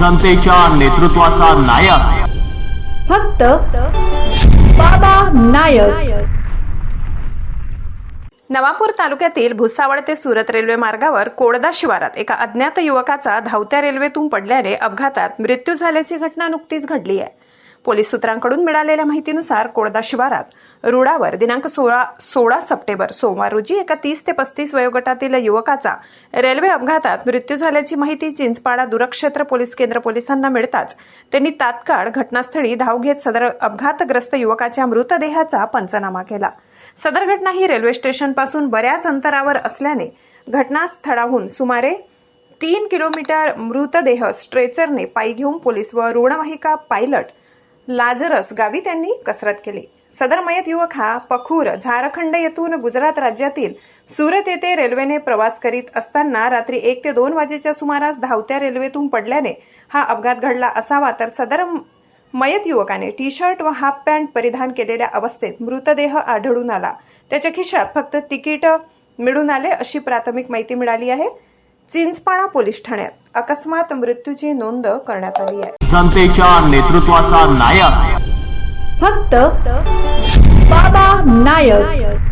जनतेच्या नेतृत्वाचा नायक. फक्त बाबा नायक. नवापूर तालुक्यातील भुसावळ ते सुरत रेल्वे मार्गावर कोडदा शिवारात एका अज्ञात युवकाचा धावत्या रेल्वेतून पडल्याने अपघातात मृत्यू झाल्याची घटना नुकतीच घडली आहे. पोलीस सूत्रांकडून मिळालेल्या माहितीनुसार कोळदा शिवारात रुडावर दिनांक सोळा सोळा सप्टेंबर सोमवार रोजी एका तीस ते पस्तीस वयोगटातील युवकाचा रेल्वे अपघातात मृत्यू झाल्याची माहिती चिंचपाडा दुरक्षेत्र पोलीस केंद्र पोलिसांना मिळताच त्यांनी तात्काळ घटनास्थळी धाव घेत सदर अपघातग्रस्त युवकाच्या मृतदेहाचा पंचनामा केला. सदर घटना ही रेल्वे स्टेशनपासून बऱ्याच अंतरावर असल्याने घटनास्थळाहून सुमारे तीन किलोमीटर मृतदेह स्ट्रेचरने पायी घेऊन पोलीस व रुग्णवाहिका पायलट लाजरस गावी त्यांनी कसरत केली. सदर मयत युवक हा पखूर झारखंड येथून गुजरात राज्यातील सुरत येथे रेल्वेने प्रवास करीत असताना रात्री एक ते दोन वाजेच्या सुमारास धावत्या रेल्वेतून पडल्याने हा अपघात घडला असावा तर सदर मयत युवकाने टी शर्ट व हाफ पॅन्ट परिधान केलेल्या अवस्थेत मृतदेह आढळून आला. त्याच्या खिशात फक्त तिकीट मिळून आले अशी प्राथमिक माहिती मिळाली आहे. चिंचपाडा पोलीस ठाण्यात अकस्मात मृत्यूची नोंद करण्यात आली आहे. जनतेच्या नेतृत्वाचा नायक. फक्त बाबा नायक.